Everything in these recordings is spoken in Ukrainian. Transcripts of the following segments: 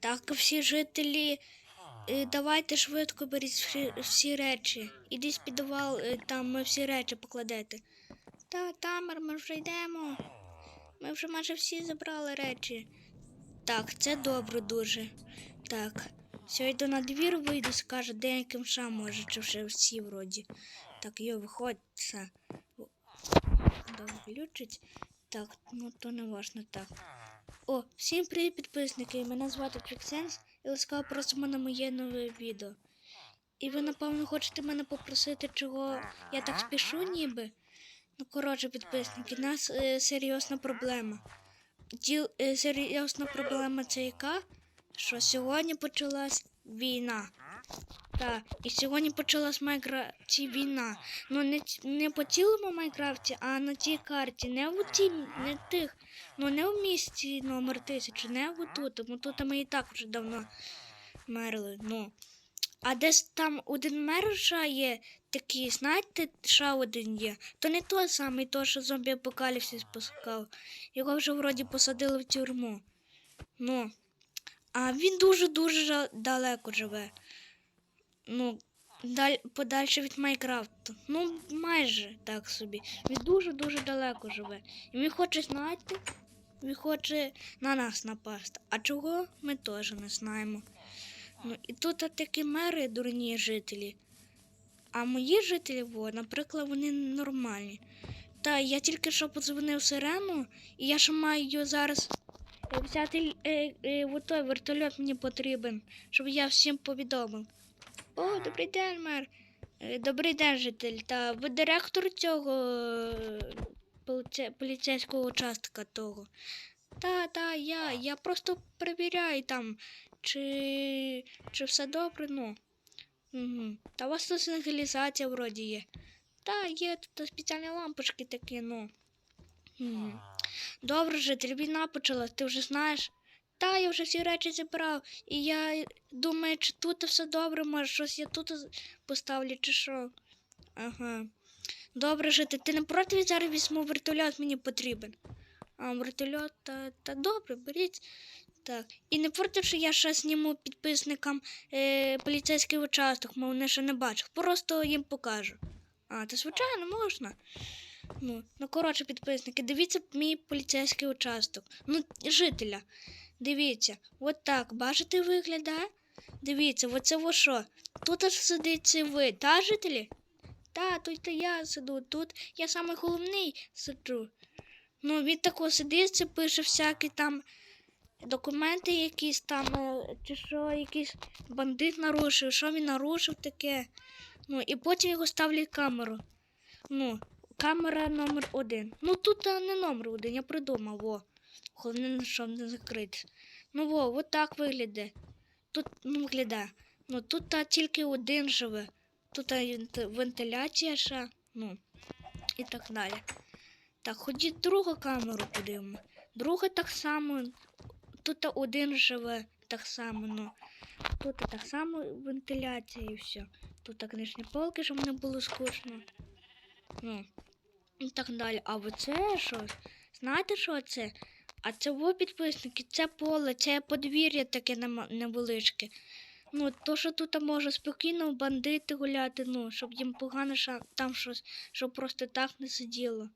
Так, всі жителі, е, давайте швидко беріть всі, речі. Ідіть підвал, е, там ми всі речі покладете. Та, Тамер, ми вже йдемо. Ми вже майже всі забрали речі. Так, це добре дуже. Так. Все, йду на двір, вийду, скажу, деяким ша може, чи вже всі вроді. Так, йо, виходь, це. Добре, включить. Так, ну то не важно так. О, всім привіт, підписники! Мене звати Тріксенс і ласкаво просимо на моє нове відео. І ви, напевно, хочете мене попросити, чого я так спішу, ніби. Ну, коротше, підписники, у нас е, серйозна проблема. Діл, е, серйозна проблема це яка? Що сьогодні почалась війна. Так, і сьогодні почалась Майнкрафті війна. Ну не, не по цілому Майнкрафті, а на тій карті. Не в тій, не тих, ну не в місті номер тисячу, не в тут. Тому тут ми і так вже давно мерли. Ну. А десь там один мер ще є такий, знаєте, ще один є. То не той самий, той, що зомбі апокаліпсис спускав. Його вже вроді посадили в тюрму. Ну. А він дуже-дуже далеко живе. Ну, даль, подальше від Майнкрафту. Ну, майже так собі. Він дуже-дуже далеко живе. І він хоче знаєте, він хоче на нас напасти. А чого ми теж не знаємо. Ну, і тут такі мери дурні жителі. А мої жителі, во, наприклад, вони нормальні. Та я тільки що подзвонив сирену, і я ще маю її зараз е, взяти е, е, той вертольот мені потрібен, щоб я всім повідомив. О, добрий день, мер. Е, Добрий день, житель. Та ви директор цього е, поліцейського участка того. Та, та, я. Я просто перевіряю там, чи, чи все добре, ну. Угу. Та у вас тут сигналізація вроді є. Та, є тут спеціальні лампочки такі, ну. Угу. Добре, житель, війна почалась, ти вже знаєш. Та, я вже всі речі зібрав. І я думаю, чи тут все добре, може, щось я тут поставлю, чи що. Ага. Добре, житель, ти не проти зараз візьму вертольот мені потрібен. А вертольот, та, та добре, беріть. Так. І не проти, що я ще зніму підписникам е, поліцейський участок, мов вони ще не бачать. Просто їм покажу. А, то звичайно можна. Ну, ну коротше, підписники, дивіться мій поліцейський участок. Ну, жителя. Дивіться, от так, бачите, виглядає? Дивіться, оце во що? Тут аж сидить ви, та жителі? Та, тут я сиду, тут я саме головний сиджу. Ну, він тако сидить, це пише всякі там документи якісь там, е, чи що, якийсь бандит нарушив, що він нарушив таке. Ну, і потім його ставлять камеру. Ну, камера номер один. Ну тут не номер один, я придумав, во. Головне, щоб не закрити. Ну во, от так виглядає. Тут ну, виглядає. Ну тут та, тільки один живе. Тут вентиляція ще, ну, і так далі. Так, ходіть другу камеру подивимо. Друга так само. Тут один живе так само, ну. Тут так само вентиляція і все. Тут книжні полки, щоб не було скучно. Ну, і так далі. А оце що? Знаєте, що це? А це во підписники, це поле, це подвір'я таке невеличке. Ну, то, що тут може спокійно бандити гуляти, ну, щоб їм погано ша- там щось, щоб просто так не сиділо.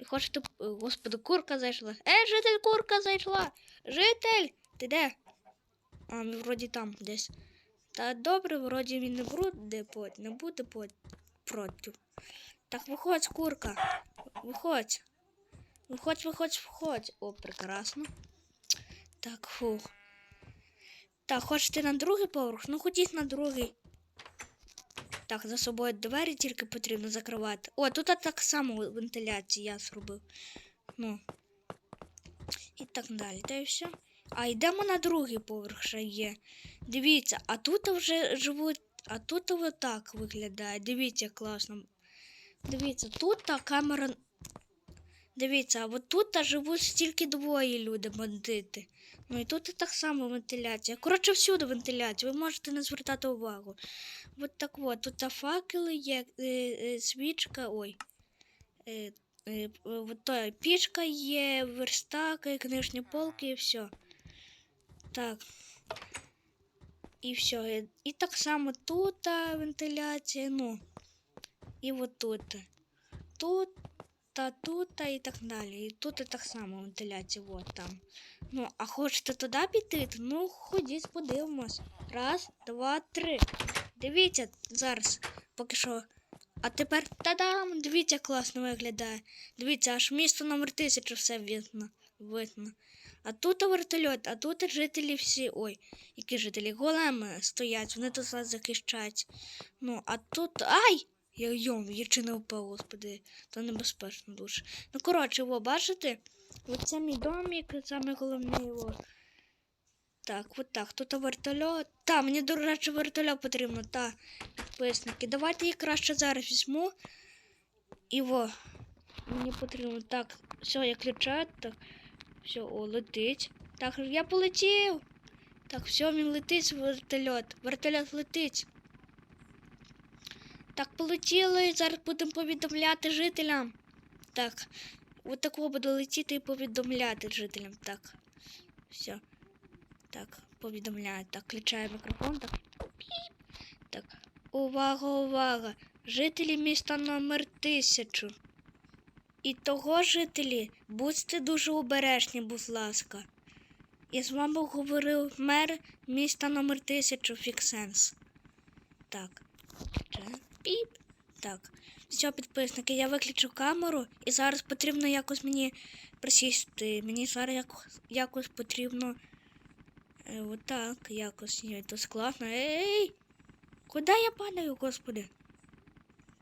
І хочете, господи, курка зайшла. Е, житель, курка зайшла! Житель! Ти де? А, ну, вроді там десь. Та добре, вроді він не буде не буде проти. Так виходь, курка. Виходь. Виходь, виходь, виходь. О, прекрасно. Так, фух. Так, хочете на другий поверх? Ну ходіть на другий. Так, за собою двері тільки потрібно закривати. О, тут так само вентиляція я зробив. Ну. І так далі. Та й все. А йдемо на другий поверх ще є. Дивіться, а тут вже живуть. А тут отак виглядає. Дивіться, класно. Дивіться, тут та камера. Дивіться, а от тут живуть стільки двоє люди, бандити. Ну і тут так само вентиляція. Коротше, всюди вентиляція, ви можете не звертати увагу. От так от, тут факели є, е, е, свічка, ой. Е, от то, пічка є, верстак, книжні полки і все. Так. І все. І, і так само тут вентиляція, ну. І от тут. Тут та тут і так далі. І тут і так само вентиляція, от там. Ну, а хочете туди піти? Ну, ходіть, подивимось. Раз, два, три. Дивіться зараз, поки що. А тепер та-дам! Дивіться, класно виглядає. Дивіться, аж місто номер тисячу все видно. видно. А тут вертольот, а тут жителі всі. Ой, які жителі? Големи стоять, вони тут захищають. Ну, а тут. Ай! Я йом, я чи не впав, господи, то небезпечно дуже. Ну, коротше, во, бачите? Оце мій домик, саме головне його. Так, от так. Тут вертольот. Та, мені, до речі, вертольот потрібно, та, підписники. Давайте їх краще зараз візьму. І во. Мені потрібно. Так, все, я ключаю. Так. Все, о, летить. Так, я полетів. Так, все, він летить вертольот. Вертольот летить. Так, полетіли. Зараз будемо повідомляти жителям. Так. От такого буду летіти і повідомляти жителям. Так. Все. Так, повідомляю. Так, включаю мікрофон. Так. Так. Увага, увага! Жителі міста номер тисячу. І того жителі, будьте дуже обережні, будь ласка. І з вами говорив мер міста номер тисячу Фіксенс. Так. Піп. Так. Все, підписники, я виключу камеру і зараз потрібно якось мені присісти. Мені зараз якось, якось потрібно. Е, отак, якось. Ні, то складно. Ей! Куди я падаю, господи?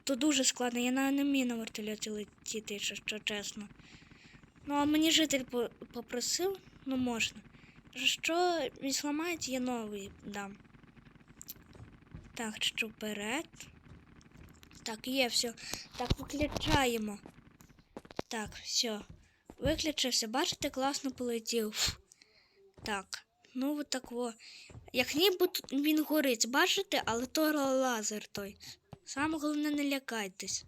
То дуже складно, я не вмію на вертольоті летіти, якщо що чесно. Ну, а мені житель по- попросив, ну можна. Що він зламається, я новий дам. Так, що вперед. Так, є все. Так, виключаємо. Так, все. Виключився. Бачите, класно полетів. Так. Ну, от так во. Як ніби він горить, бачите, але то лазер той. Саме головне не лякайтесь.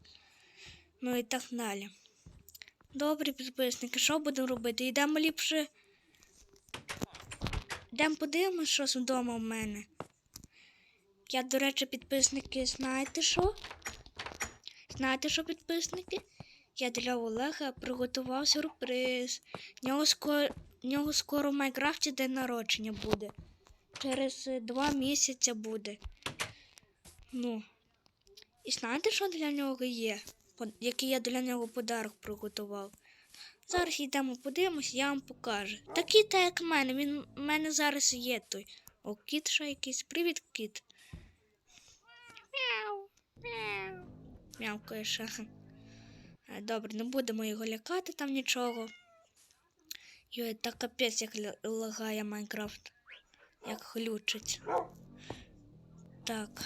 Ну і так далі. Добрі підписники, що будемо робити? Йдемо ліпше. Йдемо подивимось, що вдома в мене. Я, до речі, підписники, знаєте що? Знаєте що, підписники? Я для Олега приготував сюрприз. В нього скоро, в нього скоро в Майнкрафті день народження буде. Через е, два місяці буде. Ну. І знаєте, що для нього є? Який я для нього подарок приготував. Зараз йдемо подивимось, я вам покажу. Такий та як в мене. Він в мене зараз є той. О, кіт ще якийсь. Привіт, кіт. Мяу. Мяу. Мявкає ще. Е, Добре, не будемо його лякати там нічого. Йой, та капець, як лагає Майнкрафт. Як глючить. Так.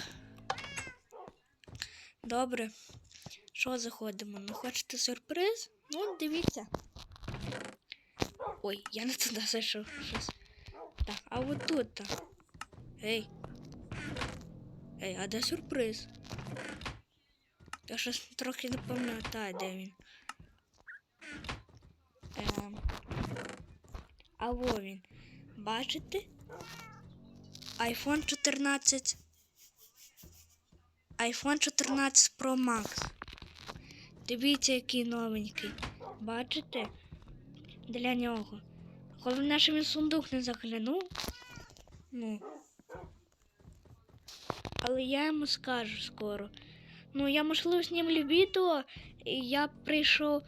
Добре. Що заходимо? Ну, хочете сюрприз? Ну, дивіться. Ой, я не туди зайшов щось. Так, а от тут. -то. Ей. Ей, а де сюрприз? Я щось трохи не пам'ятаю, де він. Ем. А во він. Бачите? iPhone 14. iPhone 14 Pro Max. Дивіться, який новенький. Бачите? Для нього. Головне, що він сундук не заглянув. Ну. Але я йому скажу скоро. Ну, я, можливо, знімлю відео, я прийшов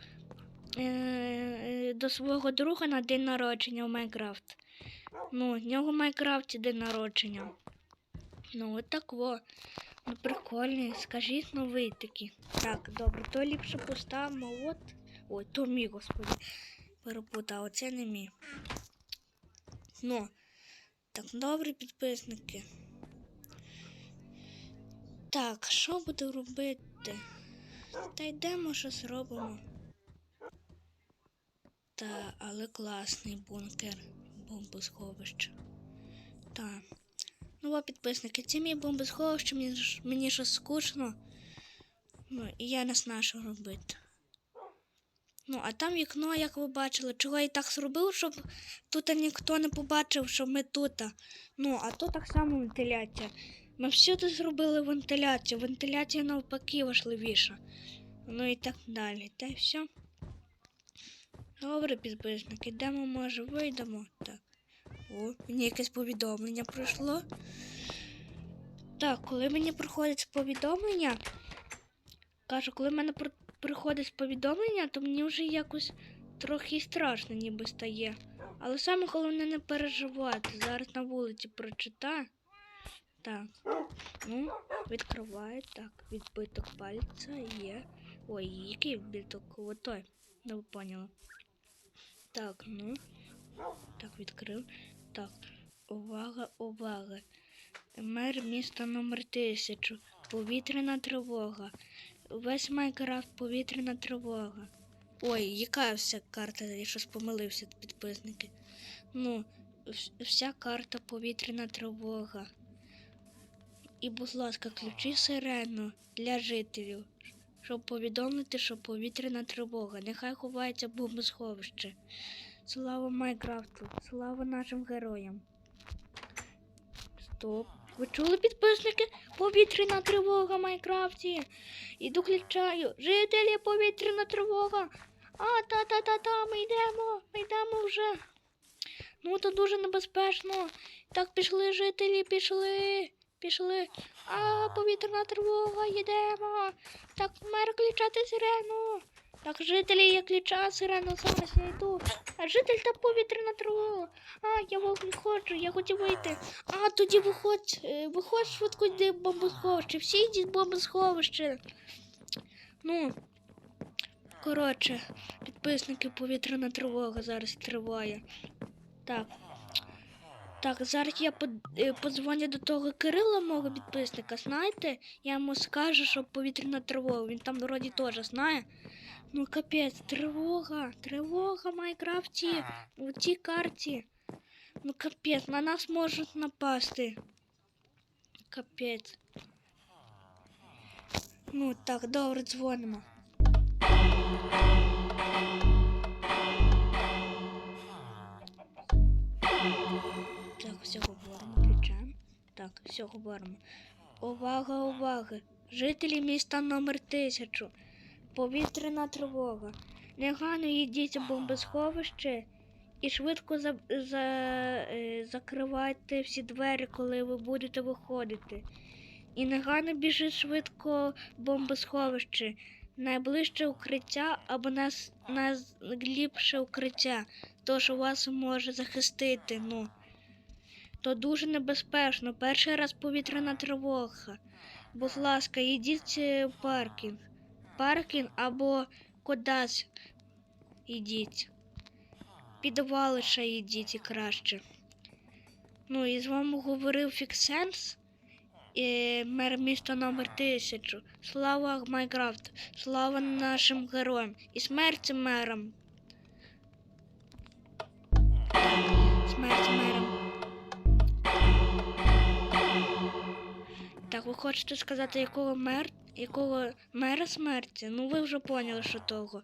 е, до свого друга на день народження в Майнкрафт. Ну, в нього в Майнкрафті день народження. Ну, от так во. Ну, прикольний, скажіть новий такий. Так, добре, то ліпше поставимо. От. Ой, то мій, господи. Перепутав, оце не мій. Ну, так, добре, підписники. Так, що буду робити? Та йдемо щось робимо. Та, але класний бункер, бомбосховище. Та. Ну, о, підписники, це мій бомбосховище, мені, мені щось скучно. Ну, і я не знаю, що робити. Ну, а там вікно, як ви бачили, чого я так зробив, щоб тут ніхто не побачив, що ми тут. Ну, а то так само вентиляція. Ми всюди зробили вентиляцію. Вентиляція навпаки важливіша. Ну і так далі. Та й все. Добре, підписник, ідемо, може, вийдемо. Так. О, мені якесь повідомлення прийшло. Так, коли мені приходить повідомлення, кажу, коли в мене приходить повідомлення, то мені вже якось трохи страшно ніби стає. Але саме головне не переживати. Зараз на вулиці прочитаю. Так. Ну, відкриваю. Так, відбиток пальця є. Ой, який відбиток? Отой. Не ви поняла. Так, ну. Так, відкрив. Так. Увага, увага. Мер міста номер 1000. Повітряна тривога. Весь Майнкрафт повітряна тривога. Ой, яка вся карта? Я щось помилився, підписники. Ну, вся карта повітряна тривога. І, будь ласка, включи сирену для жителів, щоб повідомити, що повітряна тривога. Нехай ховається бомбосховище. Слава Майнкрафту, слава нашим героям. Стоп. Ви чули підписники? Повітряна тривога в Майнкрафті. Іду включаю. Жителі повітряна тривога. А, та-та-та-та, ми йдемо, ми йдемо вже. Ну, то дуже небезпечно. Так, пішли жителі, пішли, пішли. А, повітряна тривога, йдемо. Так, мер включати сирену. Так, жителі, я включаю сирену, зараз я йду. А житель та повітряна тривога. А, я виходжу, я хотів вийти. А, тоді виходь, е, виходь швидко йди в бомбосховище. Всі йдіть в бомбосховище. Ну, коротше, підписники повітряна тривога зараз триває. Так. Так, зараз я е, подзвоню до того Кирила, мого підписника, знаєте? Я йому скажу, що повітряна тривога. Він там вроді теж знає. Ну капець, тривога, тривога в Майнкрафті, у цій карті. Ну капець, на нас можуть напасти. Капець. Ну так, добре, дзвонимо. Так, все говоримо. Увага, увага! Жителі міста номер 1000. Повітряна тривога. Негайно йдіть у бомбосховище і швидко за, за, е, закривайте всі двері, коли ви будете виходити. І негайно біжіть швидко в бомбосховище. Найближче укриття або найліпше укриття, то що вас може захистити. Ну. То дуже небезпечно. Перший раз повітряна тривога. Будь ласка, йдіть е, в паркінг. Паркінг або кудись йдіть. Підвали ще йдіть і краще. Ну і з вами говорив Фіксенс, е, мер міста номер 1000. Слава Майнкрафт, слава нашим героям і смерть мерам. Смерть мерам. Так, ви хочете сказати, якого мер, якого мера смерті? Ну ви вже поняли, що того.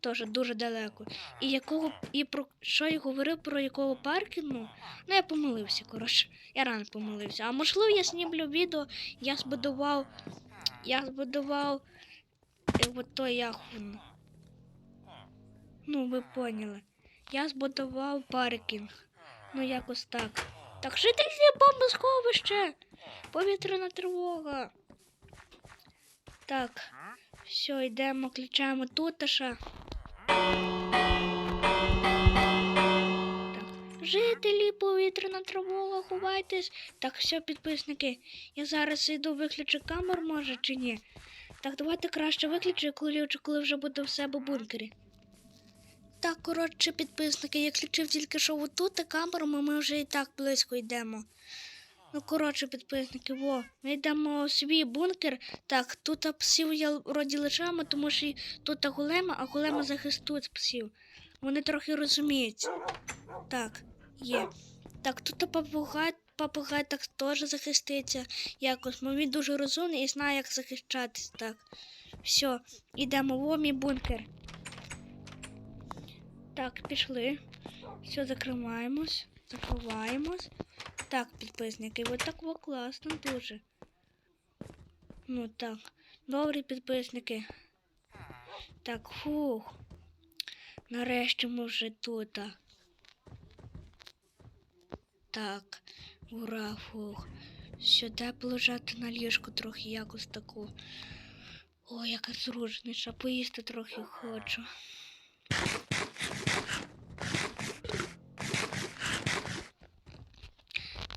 Теж дуже далеко. І якого і про що я говорив про якого паркінгу? Ну я помилився, коротше. Я рано помилився. А можливо, я знімлю відео, я збудував. Я збудував е, от той як. Ну, ви поняли. Я збудував паркінг. Ну, якось так. Так що жителі бомбосховище! Повітряна тривога. Так, все, йдемо, включаємо туташа. Жителі, повітряна тривога, ховайтесь. Так, все, підписники. Я зараз йду виключу камеру, може чи ні. Так, давайте краще виключу, коли, коли вже буде в себе бункері. Так, коротше, підписники, я включив тільки що отут а камеру, ми, ми вже і так близько йдемо. Ну, коротше, підписники, во, ми йдемо у свій бункер. Так, тут псів я вроді лишаємо, тому що тут голема, а голема захистують псів. Вони трохи розуміють. Так, є. Так, тут папугай, папугай так теж захиститься якось. Бо він дуже розумний і знає, як захищатись. Так. Все, йдемо в мій бункер. Так, пішли. Все, закриваємось, закриваємось. Так, підписники, от так во класно дуже. Ну так, добрі підписники. Так, фух. Нарешті ми вже тут. Так, ура, фух. Сюди полежати на ліжку трохи якось таку. Ой, яка зручніша, поїсти трохи хочу.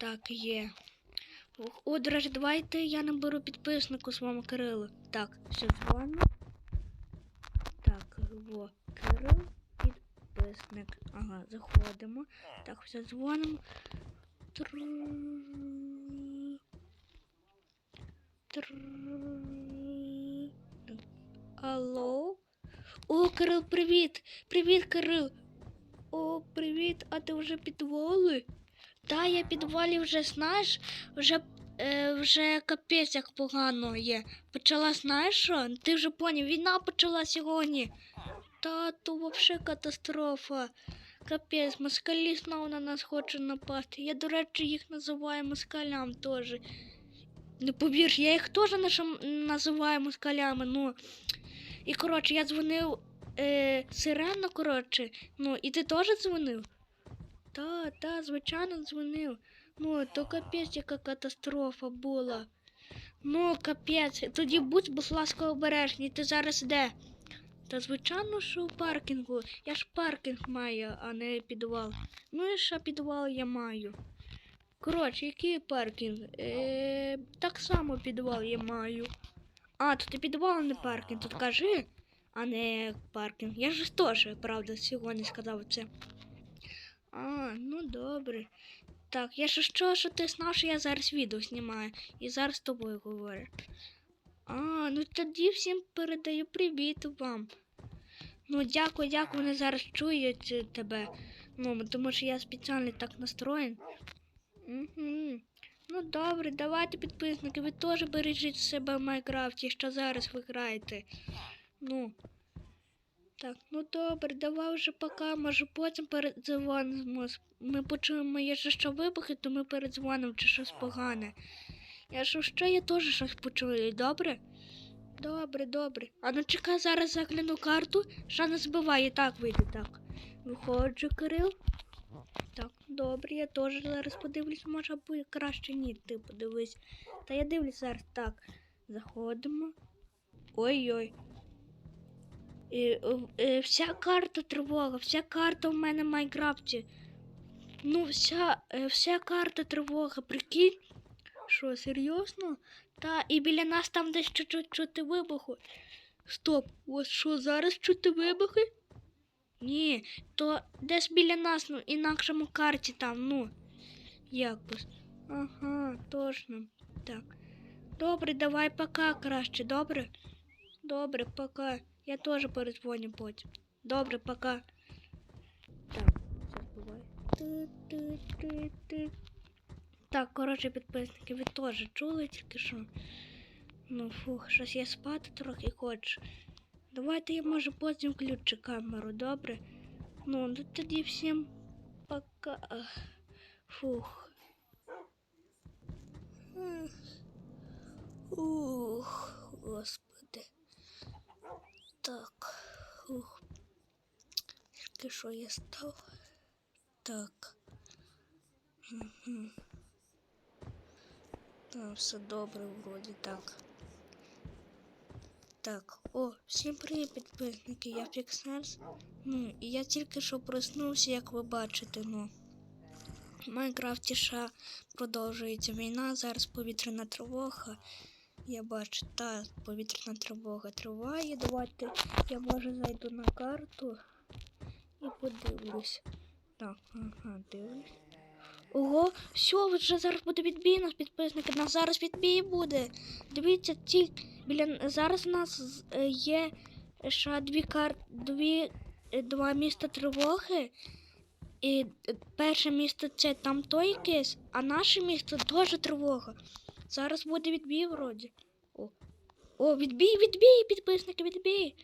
Так, є. О, до давайте я наберу підписнику своєму Кирилу. Так, все, дзвонимо. Так, во, Кирил, підписник. Ага, заходимо. Так, все, дзвонимо. Тру... Алло? О, Кирил, привіт! Привіт, Кирил! О, привіт, а ти вже підволи? Та, я підвалі вже знаєш, вже, е, вже капець як погано є. Почала, знаєш що? Ти вже поняв, війна почала сьогодні. Та то взагалі катастрофа. Капець, москалі знову на нас хочуть напасти. Я, до речі, їх називаю москалям теж. Не повірш, я їх теж називаю москалями, ну. І коротше, я дзвонив е, сирено, коротше. Ну, і ти теж дзвонив? Та, та, звичайно, дзвонив. Ну, то капець, яка катастрофа була. Ну, капець. Тоді будь, будь ласка, обережний. Ти зараз де? Та звичайно, що у паркінгу. Я ж паркінг маю, а не підвал. Ну і що підвал я маю. Коротше, який паркінг? Е, так само підвал я маю. А, тут і підвал, а не паркінг. Тут кажи, а не паркінг. Я ж теж, правда, сьогодні сказав це. А, ну добре. Так, я ж що, що ти знав, що я зараз відео знімаю і зараз з тобою говорю. А, ну тоді всім передаю привіт вам. Ну, дякую, дякую, вони зараз чують е, тебе. Ну, тому що я спеціально так настроєн. Угу. Ну добре, давайте, підписники, ви теж бережіть себе в Майнкрафті, що зараз ви граєте. Ну. Так, ну добре, давай вже пока, може потім передзвонимо. Ми почуємо, якщо що вибухи, то ми передзвонимо чи щось погане. Якщо що, я теж щось почую, добре? Добре, добре. А ну чекай, зараз загляну карту, що не збиває, так вийде, так. Виходжу, Кирил. Так, добре, я теж зараз подивлюсь, може буде краще ні, ти подивись. Та я дивлюсь зараз так. Заходимо. Ой-ой. І, е, вся карта тривога, вся карта в мене в Майнкрафті. Ну, вся, е, вся карта тривога, прикинь. Що, серйозно? Та, і біля нас там десь чуть-чуть чути вибуху. Стоп, ось що зараз чути вибухи? Ні, то десь біля нас, ну, інакшому карті там, ну. Якось. Ага, точно. Так. Добре, давай пока краще, добре? Добре, пока. Я теж передзвоню потім. Добре, пока. Так, буває. Так, коротше, підписники, ви теж чули тільки що. Ну, фух, щось я спати трохи хочу. Давайте я може потім включу камеру, добре? Ну, ну тоді всім пока. Фух. Ух, господи. Так. Ух. Тільки що я став? Так. Угу. Там все добре вроді так. Так, о, всім привіт, підписники, я Фіксерс. Ну, і я тільки що проснувся, як ви бачите, ну. В Майнкрафті ще продовжується війна, зараз повітряна тривога. Я бачу, та повітряна тривога триває. Давайте я може зайду на карту і подивлюсь. Так, ага, дивлюсь. Ого, все, вже зараз буде відбій нас, підписники. У нас зараз відбій буде. Дивіться, ті біля зараз у нас е, є ще дві кар... дві е, два міста тривоги. І е, перше місто це там той якесь, а наше місто теж тривога. Зараз буде відбій вроді. О відбій, відбій, підписники, відбій.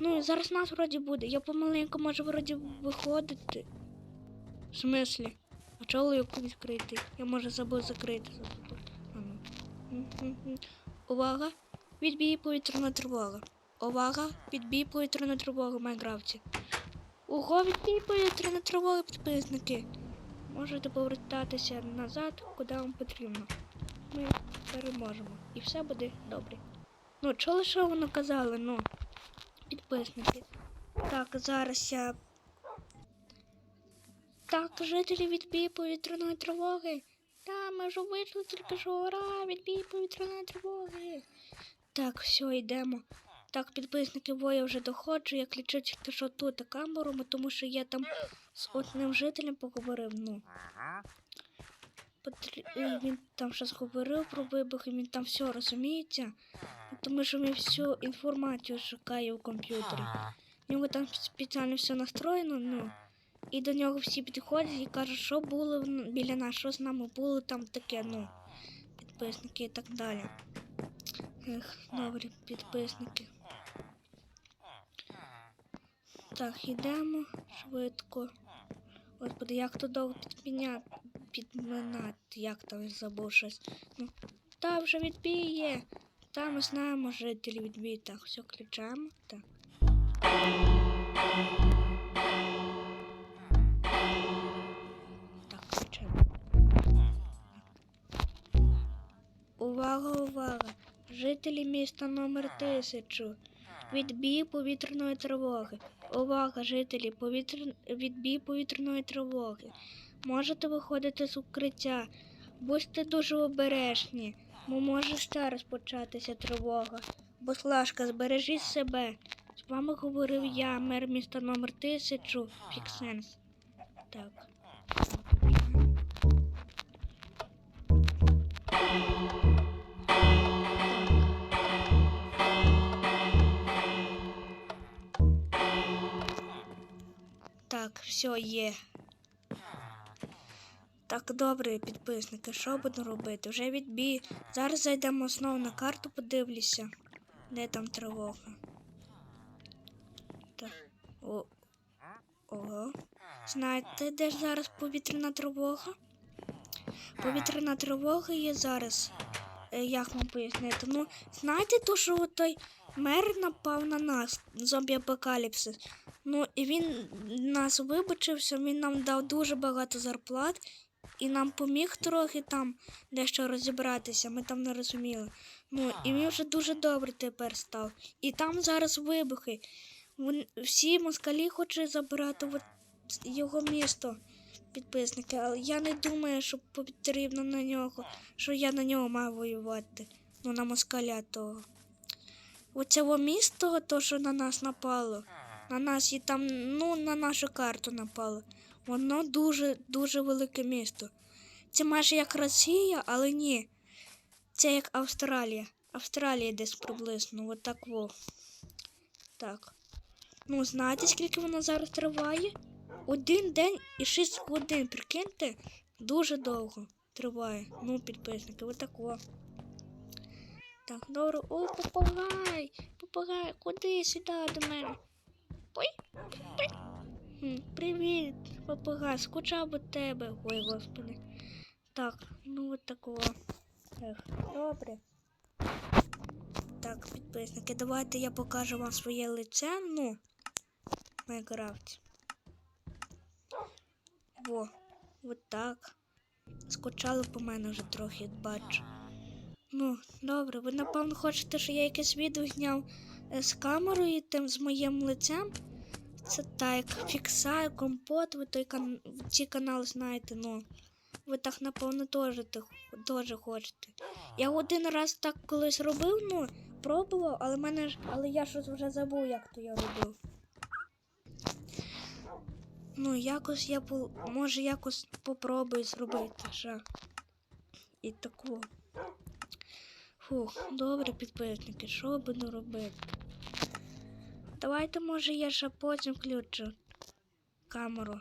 Ну, зараз нас вроді буде. Я помаленьку можу вроді виходити. В смислі? А чого липку відкрити? Я може забув закрити. Увага! Відбій повітряна тривога. Увага! Відбій повітряна тривога в Майнкрафті. Ого, відбій повітряна тривога, підписники. Можете повертатися назад, куди вам потрібно. Ми переможемо. І все буде добре. Ну, чого що воно казали, ну, підписники. Так, зараз я. Так, жителі відбій повітряної тривоги. Та, ми вже вийшли тільки що ура, відбій повітряної тривоги. Так, все, йдемо. Так, підписники, бо я вже доходжу, я клічу тільки що тут камеру, тому що я там з одним жителем поговорив, ну. Він там щось говорив про вибух, і він там все розуміється. Тому що він всю інформацію шукає у комп'ютері. У нього там спеціально все настроєно, ну. І до нього всі підходять і кажуть, що було біля нас, що з нами було там таке, ну, підписники і так далі. Ех, добрі підписники. Так, йдемо швидко. Господи, як то довго підміня... підминати, як там забув щось. Ну, та вже відбіє. Та ми знаємо жителі відбій. Так, все включаємо. Так. Так, включаємо. Увага, увага! Жителі міста номер 1000. Відбій повітряної тривоги. Увага, жителі, повітря... відбій повітряної тривоги. Можете виходити з укриття. Будьте дуже обережні, бо може ще раз початися тривога. Будь ласка, збережіть себе. З вами говорив я, мер міста номер 1000, Фіксенс. Так. Так, все є. Так, добре, підписники, що буду робити? Вже відбій. Зараз зайдемо знову на карту, подивлюся, де там тривога. Так. О. Ого. Знаєте, де ж зараз повітряна тривога? Повітряна тривога є зараз. Е, Як вам пояснити? Ну, знаєте, то, що той мер напав на нас, зомбі апокаліпсис. Ну, і він нас вибачився, він нам дав дуже багато зарплат і нам поміг трохи там дещо розібратися, ми там не розуміли. Ну, і він вже дуже добре тепер став. І там зараз вибухи. Всі москалі хочуть забирати його місто, підписники, але я не думаю, що потрібно на нього, що я на нього маю воювати. Ну, на москаля того. Оце місто, то, що на нас напало, на нас і там, ну, на нашу карту напало. Воно дуже дуже велике місто. Це майже як Росія, але ні. Це як Австралія. Австралія десь приблизно, отак во. Так. Ну, знаєте, скільки воно зараз триває? Один день і 6 годин, прикиньте, дуже довго триває. Ну, підписники, отак во. Так, добре. О, попугай! Попугай, куди сюди до мене? Ой, Привіт, попугай, скучав у тебе. Ой, господи. Так, ну от такого. Добре. Так, підписники, давайте я покажу вам своє лице, ну, в Майнкрафті. Во, от так. Скучали по мене вже трохи, бачу. Ну, добре, ви напевно хочете, що я якесь відео зняв е, з камерою тим з моїм лицем. Це так, фіксаю, компот, ви той кан... ці канали знаєте, ну. Ви так, напевно, теж, хочете. Я один раз так колись робив, ну, пробував, але мене ж. Але я щось вже забув, як то я робив. Ну, якось я пол- може якось попробую зробити ще. І таку. Фух, добре, підписники, що буду робити? Давайте, може, я ще потім включу камеру.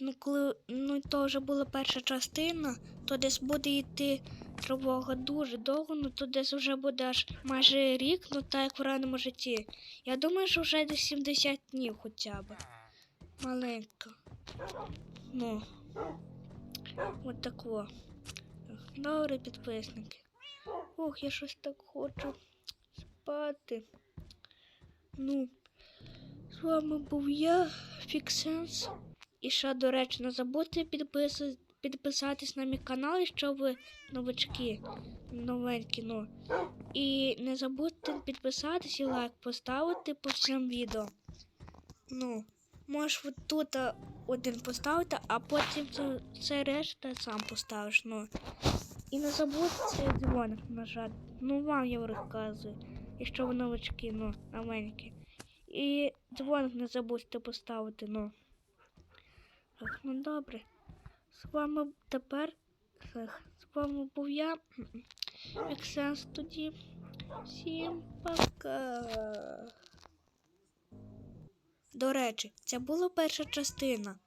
Ну, коли ну, то вже була перша частина, то десь буде йти тривога дуже довго, ну то десь вже буде аж майже рік, ну так як в ранньому житті. Я думаю, що вже десь 70 днів хоча б. Маленько. Ну. От тако. Добре, підписники. Ох, я щось так хочу спати. Ну, з вами був я, Фіксенс. І ще, до речі, не забудьте підписи- підписатись на мій канал, якщо ви новички, новенькі, ну. І не забудьте підписатись і лайк поставити по всім відео. Ну, можеш от тут один поставити, а потім це, це решта сам поставиш. Ну. І не забудьте дзвоник нажати. Ну, вам я розказую, якщо ви новички, ну, новенькі. І дзвоник не забудьте поставити, ну. Так, ну добре. З вами тепер. З вами був я. Ексенс тоді. Всім пока. До речі, це була перша частина.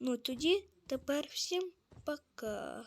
Ну тоді тепер всім пока.